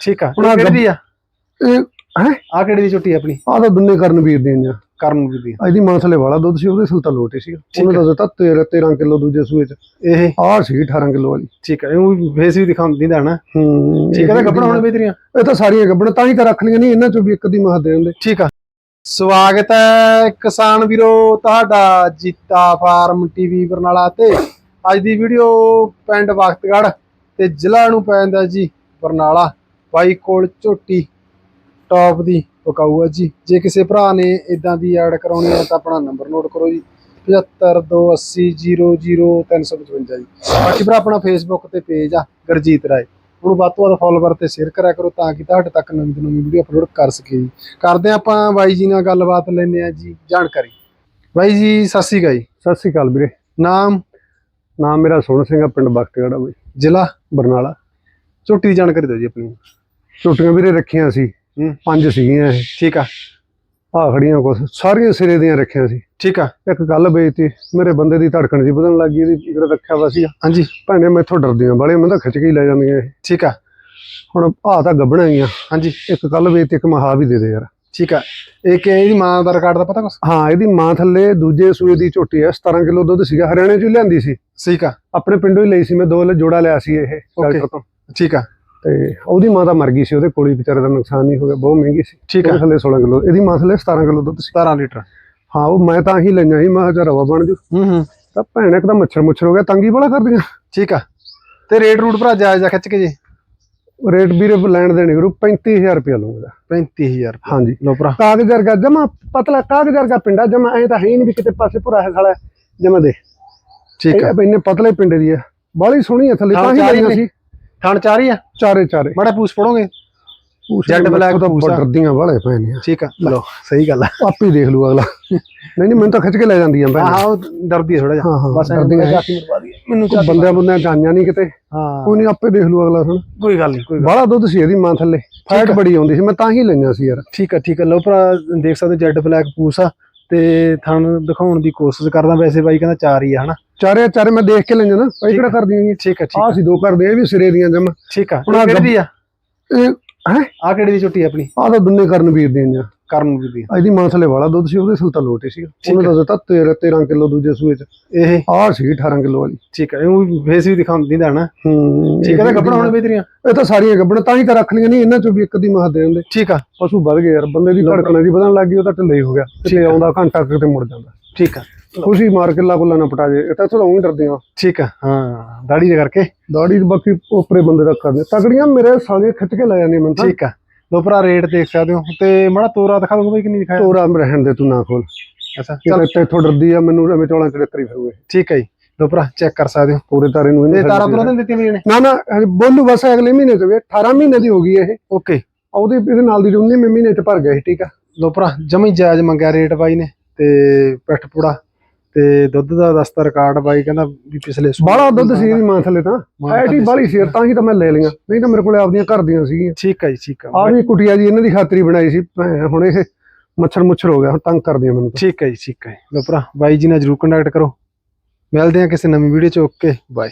ਠੀਕ ਆ ਹੁਣ ਆਹ ਕਿਹੜੀ ਦੀ ਆ? ਇਹ ਹੈ? ਆ ਕਿਹੜੀ ਦੀ ਝੋਟੀ ਆਪਣੀ? ਆਹ ਤਾਂ ਦੁੰਨੇ ਕਰਨ ਵੀਰ ਦੀਆਂ ਨੇ। ਕਰਨ ਵੀ ਦੀ ਇਹਦੀ ਮਾਂ ਥਲੇ ਵਾਲਾ ਦੁੱਧ ਸੀ ਉਹਦੇ ਸੁਲਤਾ ਲੋਟੇ ਸੀ ਉਹਨੇ ਤਾਂ ਦਿੱਤਾ 13 13 ਕਿਲੋ ਦੂਜੇ ਸੂਏ ਚ। ਇਹ? ਆਹ ਸੀ 18 ਕਿਲੋ ਵਾਲੀ। ਠੀਕ ਆ ਇਹ ਫੇਸ ਵੀ ਦਿਖਾਉਂਦੀ ਦਾ ਨਾ ਹੂੰ ਠੀਕ ਆ ਤਾਂ ਕੱਪੜਾ ਹੁਣ ਬੇਤਰੀਆਂ ਇਹ ਤਾਂ ਸਾਰੀਆਂ ਗੱਬਣ ਤਾਂ ਹੀ ਤਾਂ ਰੱਖ ਲਈਆਂ ਨਹੀਂ ਇਹਨਾਂ ਚੋਂ ਵੀ ਇੱਕ ਦੀ ਮਾਹ ਦੇ ਦਿੰਦੇ। ਠੀਕ ਆ। ਸਵਾਗਤ ਹੈ ਕਿਸਾਨ ਵੀਰੋ ਤੁਹਾਡਾ ਜੀਤਾ ਫਾਰਮ ਟੀਵੀ ਬਰਨਾਲਾ ਤੇ। ਅੱਜ ਦੀ ਵੀਡੀਓ ਪਿੰਡ ਵਖਤਗੜ੍ਹ ਤੇ ਜ਼ਿਲ੍ਹਾ ਨੂੰ ਪੈਂਦਾ ਜੀ ਬਰਨਾਲਾ। ਬਾਈ ਕੋਲ ਝੋਟੀ ਟੌਪ ਦੀ ਪਕਾਊ ਹੈ ਜੀ। ਜੇ ਕਿਸੇ ਭਰਾ ਨੇ ਇਦਾਂ ਦੀ ਐਡ ਕਰਾਉਣੀ ਹੈ ਤਾਂ ਆਪਣਾ ਨੰਬਰ ਨੋਟ ਕਰੋ ਜੀ। 7528000355 ਜੀ। ਬਾਕੀ ਭਰਾ ਆਪਣਾ ਫੇਸਬੁੱਕ ਤੇ ਪੇਜ ਆ ਗਰਜੀਤ ਰਾਏ। ਉਹਨੂੰ ਵੱਧ ਤੋਂ ਵੱਧ ਫੋਲੋਵਰ ਤੇ ਸ਼ੇਅਰ ਕਰਿਆ ਕਰੋ ਤਾਂ ਕਿ ਤੁਹਾਡੇ ਤੱਕ ਨਵੀਂ ਤੋਂ ਨਵੀਂ ਵੀਡੀਓ ਅਪਲੋਡ ਕਰ ਸਕੀਏ ਜੀ। ਕਰਦੇ ਹਾਂ ਆਪਾਂ ਬਾਈ ਜੀ ਨਾਲ ਗੱਲਬਾਤ ਲੈਂਦੇ ਆ ਜੀ ਜਾਣਕਾਰੀ। ਬਾਈ ਜੀ ਸਤਿ ਸ਼੍ਰੀ ਅਕਾਲ ਜੀ। ਸਤਿ ਸ੍ਰੀ ਅਕਾਲ ਵੀਰੇ। ਨਾਮ? ਨਾਮ ਮੇਰਾ ਸੋਹਣ ਸਿੰਘ ਆ ਪਿੰਡ ਬਖਤਗੜਾ ਬਈ। ਜ਼ਿਲ੍ਹਾ? ਬਰਨਾਲਾ। ਝੋਟੀ ਦੀ ਜਾਣਕਾਰੀ ਦਿਓ ਜੀ ਆਪਣੀ। ਝੋਟੀਆਂ ਵੀਰੇ ਰੱਖੀਆਂ ਸੀ। ਹੂੰ। ਪੰਜ ਸੀਗੀਆਂ ਇਹ। ਠੀਕ ਆ। ਆਹ ਖੜੀਆਂ ਕੁਛ। ਸਾਰੀਆਂ ਸਿਰੇ ਦੀਆਂ ਰੱਖੀਆਂ ਸੀ। ਠੀਕ ਆ। ਇੱਕ ਗੱਲ ਵੇਚਤੀ ਮੇਰੇ ਬੰਦੇ ਦੀ ਧੜਕਣ ਜੀ ਵਧਣ ਲੱਗ ਗਈ ਇਹਦੀ ਰੱਖਿਆ ਵਾ ਸੀ ਹਾਂਜੀ। ਭੈਣੇ ਮੈਥੋਂ ਡਰਦੀਆਂ ਬਾਲੇ ਮੈਂ ਤਾਂ ਖਿੱਚ ਕੇ ਹੀ ਲੈ ਜਾਂਦੀਆਂ ਇਹ। ਠੀਕ ਆ। ਹੁਣ ਆਹ ਤਾਂ ਗੱਬਣਾ ਗਈਆਂ ਹਾਂਜੀ। ਇੱਕ ਕੱਲ ਵੇਚਤੀ ਇੱਕ ਮਹਾ ਵੀ ਦੇ ਦੇ ਯਾਰ। ਠੀਕ ਆ। ਇਹ ਕਿ ਇਹਦੀ ਮਾਂ ਦਾ ਰਿਕਾਰਡ ਦਾ ਪਤਾ ਕੁਛ? ਹਾਂ ਇਹਦੀ ਮਾਂ ਥੱਲੇ ਦੂਜੇ ਸੂਏ ਦੀ ਝੋਟੀ ਹੈ 17 ਕਿਲੋ ਦੁੱਧ ਸੀਗਾ। ਹਰਿਆਣੇ ਚੋਂ ਹੀ ਲਿਆਂਦੀ ਸੀ। ਠੀਕ ਆ। ਆਪਣੇ ਪਿੰਡੋਂ ਹੀ ਲਈ ਸੀ ਮੈਂ ਦੋ ਲ- ਜੋੜਾ ਲਿਆ ਸੀ ਇਹ ਡਾਕਟਰ ਤੋਂ। ਠੀਕ ਆ। ਤੇ ਉਹਦੀ ਮਾਂ ਤਾਂ ਮਰ ਗਈ ਸੀ ਉਹਦੇ ਕੋਲੀ ਵਿਚਾਰੇ ਦਾ ਨੁਕਸਾਨ ਨਹੀਂ ਹੋ ਗਿਆ ਬਹੁਤ ਮਹਿੰਗੀ ਸੀ। ਠੀਕ ਉਹਦੇ ਥੱਲੇ 16 ਕਿਲੋ ਇਹਦੀ ਮਾਂ ਥੱਲੇ 17 ਕਿਲੋ ਦੁੱਧ ਸੀ। 17 ਲੀਟਰ। ਹਾਂ ਉਹ ਮੈਂ ਤਾਂ ਹੀ ਲਈਆਂ ਸੀ ਮੈਂ ਚੱਲ ਰਵਾ ਬਣ ਜੂ। ਹੂੰ ਹੂੰ। ਤਾਂ ਭੈਣ ਇੱਕ ਤਾਂ ਮੱਛਰ ਮੁੱਛਰ ਹੋ ਗਿਆ ਤੰਗੀ ਬੜਾ ਕਰਦੀਆਂ। ਠੀਕ ਆ। ਤੇ ਰੇਟ ਰੂਟ ਭਰਾ ਜਾਇਜ਼ ਜਾ ਖਿੱਚ ਕੇ ਜੀ। ਰੇਟ ਵੀਰੇ ਲੈਣ ਦੇਣੀ ਕਰੂ 35000 ਰੁਪਇਆ ਲਊਗਾ 35000 ਹਾਂਜੀ। ਲੋ ਭਰਾ। ਕਾਗਜ਼ ਵਰਗਾ ਜਮਾ ਪਤਲਾ ਕਾਗਜ਼ ਵਰਗਾ ਪਿੰਡਾ ਜਮਾ ਐ ਤਾਂ ਹੈ ਹੀ ਨਹੀਂ ਵੀ ਕਿਤੇ ਪਾਸੇ ਭੁਰਾ ਹੈ ਸਾਲਾ ਜਮਾ ਦੇ। ਠੀਕ ਆ। ਇਹ ਇੰਨੇ ਪਤਲੇ ਪਿੰਡੇ ਦੀ ਹੈ ਬਾਲੀ ਸੋਹਣੀ ਹੈ ਥੱਲੇ ਹਾਂ, ਤਾਂ ਹੀ ਹੀ ਲਈਆਂ। ਸੀ। ਥਣ ਚਾਰ ਆ? ਚਾਰੇ ਚਾਰੇ। ਮਾੜਾ ਪੂਛ ਪੜੋਗੇ ਜੈਡ ਬਲੈਕ ਤਾਂ ਪੂਛ ਆ। ਡਰਦੀਆਂ ਵਾਲੇ ਪਏ ਨੇ। ਠੀਕ ਆ ਲੋ ਸਹੀ ਗੱਲ ਆ। ਆਪੇ ਦੇਖ ਲੂ ਅਗਲਾ। ਨਹੀਂ ਨਹੀਂ ਮੈਨੂੰ ਤਾਂ ਖਿੱਚ ਕੇ ਲੈ ਜਾਂਦੀਆਂ ਭੈਣ। ਹਾਂ ਉਹ ਡਰਦੀ ਥੋੜਾ ਜਿਹਾ। ਬਸ ਡਰਦੀਆਂ। ਚਾਕੀ ਮਰਵਾ ਦੀ ਮੈਨੂੰ ਕੋਈ ਬੰਦਿਆਂ ਬੰਦਿਆਂ ਜਾਈਆਂ ਨਹੀਂ ਕਿਤੇ। ਹਾਂ। ਕੋਈ ਨਹੀਂ ਆਪੇ ਦੇਖ ਲੂ ਅਗਲਾ ਹੁਣ ਕੋਈ ਗੱਲ ਨਹੀਂ ਕੋਈ ਗੱਲ ਬਾਹਲਾ ਦੁੱਧ ਸੀ ਇਹਦੀ ਮਾਂ ਥੱਲੇ। ਫੈਟ ਬੜੀ ਆਉਂਦੀ ਸੀ ਮੈਂ ਤਾਂ ਹੀ ਲਈਆਂ ਸੀ ਯਾਰ। ਠੀਕ ਆ ਠੀਕ ਆ। ਲੋ ਭਰਾ ਦੇਖ ਸਕਦੇ ਜੈਡ ਬਲੈਕ ਆ। ਤੇ ਥਣ ਦਿਖਾਉਣ ਦੀ ਕੋਸ਼ਿਸ਼ ਕਰਦਾ ਵੈਸੇ ਬਾਈ ਕਹਿੰਦਾ ਚਾਰ ਹੀ ਆ ਹਨਾ? ਚਾਰੇ ਚਾਰੇ ਮੈਂ ਦੇਖ ਕੇ ਲਈਆਂ ਨਾ ਇਹ ਕਿਹੜਾ ਕਰਦੀਆਂ ਜੀ? ਠੀਕ ਆ ਠੀਕ ਆਹ ਸੀ ਦੋ ਕਰਦੇ ਇਹ ਵੀ ਸਿਰੇ ਦੀਆਂ ਜਮਾ। ਠੀਕ ਆ। ਹੁਣ ਕਿਹੜੀ ਆ? ਹੈ? ਆ ਕਿਹੜੀ ਦੀ ਝੁੱਟੀ ਆਪਣੀ? ਆਹ ਤਾਂ ਦੁੰਨੇ ਕਰਨ ਵੀਰ ਦੀਆਂ ਨੇ ਕਰਨ ਵੀ ਦੀ। ਇਹਦੀ ਮਾਂ ਥੱਲੇ ਵਾਲਾ ਦੁੱਧ ਸੀ ਉਹਦੇ ਸੁਲਤਾ ਲੋਟੇ ਸੀ ਉਹਨੇ ਤਾਂ ਦਿੱਤਾ 13 13 ਕਿਲੋ ਦੂਜੇ ਸੂਏ ਚ। ਇਹ? ਆਹ ਸੀ 18 ਕਿਲੋ ਵਾਲੀ। ਠੀਕ ਆ ਇਹ ਫੇਸ ਵੀ ਦਿਖਾਉਂਦੀ ਦਾ ਨਾ ਹੂੰ ਠੀਕ ਆ ਤਾਂ ਕੱਪੜਾ ਹੁਣ ਬੇਤਰੀਆਂ ਇਹ ਤਾਂ ਸਾਰੀਆਂ ਗੱਬਣ ਤਾਂ ਹੀ ਤਾਂ ਰੱਖ ਲਈਆਂ ਨਹੀਂ ਇਹਨਾਂ ਚੋਂ ਵੀ ਇੱਕ ਦੀ ਮਾਹ ਦੇ ਦਿੰਦੇ। ਠੀਕ ਆ। ਪਸ਼ੂ ਵੱਧ ਗਏ ਯਾਰ ਬੰਦੇ ਦੀ ਧੜਕਣ ਜੀ ਵਧਣ ਲੱਗ ਗਈ ਉਹ ਤਾਂ ਢਿੱਲੇ ਹੀ ਹੋ ਗਿਆ ਕਿਤੇ ਆਉਂਦਾ ਘੰਟਾ ਕਿਤੇ ਮੁੜ ਜਾਂਦਾ। ਠੀਕ ਆ। ਖੁਸ਼ੀ ਮਾਰ ਕੇ ਲਾ ਕੁੱਲਾ ਨਾ ਪਟਾ ਜੇ। ਇਹ ਤਾਂ ਥੋੜਾ ਉਂ ਡਰਦੀਆਂ ਠੀਕ ਆ ਹਾਂ ਦਾੜੀ ਦੇ ਕਰਕੇ। ਦਾੜੀ ਬਾਕੀ ਉਪਰੇ ਬੰਦੇ ਦਾ ਕਰਦੇ ਤਗੜੀਆਂ ਮੇਰੇ ਸਾਲੇ ਖਿੱਚ ਕੇ ਲੈ ਜਾਂਦੀਆਂ ਮੈਨੂੰ ਤਾਂ। ਠੀਕ ਆ। ਲੋ ਭਰਾ ਰੇਟ ਦੇਖ ਸਕਦੇ ਹੋ। ਤੇ ਮਾੜਾ ਤੋਰਾ ਦਿਖਾ ਦੂੰਗਾ ਬਈ ਕਿੰਨੀ ਦਿਖਾਇਆ। ਤੋਰਾ ਰਹਿਣ ਦੇ ਤੂੰ ਨਾ ਖੋਲ। ਅੱਛਾ ਚੱਲ ਤੇ ਇੱਥੋਂ ਡਰਦੀ ਆ ਮੈਨੂੰ ਐਵੇਂ ਚੌਲਾਂ ਚ ਟੱਕਰੀ ਫਿਰੂਏ ਠੀਕ ਹੈ ਜੀ। ਲੋ ਭਰਾ ਚੈੱਕ ਕਰ ਸਕਦੇ ਹੋ। ਪੂਰੇ ਤਾਰੇ ਨੂੰ ਤੇ ਇਹਨੇ ਤਾਰਾ ਤੁਰਾ ਤਾਂ ਦਿੱਤੀ ਨੇ। ਨਾ। ਨਾ ਬੋਲੂ ਬਸ ਅਗਲੇ ਮਹੀਨੇ ਚ ਵੇ। 18 ਮਹੀਨੇ ਦੀ ਹੋ ਗਈ ਇਹ। ਓਕੇ। ਉਹਦੇ ਇਹਦੇ ਨਾਲ ਦੀ 19 ਮਹੀਨੇ ਚ ਭਰ ਗਿਆ ਸੀ ਠੀਕ ਆ। ਲੋ ਭਰਾ ਜਮੀ ਜਾਇਜ਼ ਮੰਗਿਆ ਰੇਟ ਬਾਈ ਨੇ। ਤੇ ਪਿੱਠ ਪੂੜਾ। ਤੇ ਦੁੱਧ ਦਾ ਦਸਤਾ ਰਿਕਾਰਡ ਬਾਈ ਕਹਿੰਦਾ ਵੀ ਪਿਛਲੇ ਸੂਏ ਬਾਹਲਾ ਦੁੱਧ ਸੀ ਇਹਦੀ ਮਾਂ ਥੱਲੇ ਤਾਂ। ਐਟੀ ਬਾਹਲੀ ਸੀ ਤਾਂ ਹੀ ਤਾਂ ਮੈਂ ਲੈ ਲਈਆਂ। ਨਹੀਂ ਤਾਂ ਮੇਰੇ ਕੋਲੇ ਆਪਦੀਆਂ ਘਰ ਦੀਆਂ ਸੀਗੀਆਂ। ਠੀਕ ਹੈ ਜੀ ਠੀਕ ਆ। ਹੈ ਵੀ ਕੁਟਿਆ ਜੀ ਇਹਨਾਂ ਦੀ ਖਾਤਰੀ ਬਣਾਈ ਸੀ। ਹੁਣ ਇਹ ਮੱਛਰ ਮੁੱਛਰ ਹੋ ਗਿਆ ਹੁਣ ਤੰਗ ਕਰਦੀਆਂ ਮੈਨੂੰ। ਠੀਕ ਹੈ ਜੀ ਠੀਕ ਹੈ ਲੋ ਭਰਾ ਬਾਈ ਜੀ ਨਾਲ ਜਰੂਰ ਕੰਟੈਕਟ ਕਰੋ। ਮਿਲਦੇ ਹਾਂ ਕਿਸੇ ਨਵੀਂ ਵੀਡੀਓ ਚ ਓਕੇ ਬਾਏ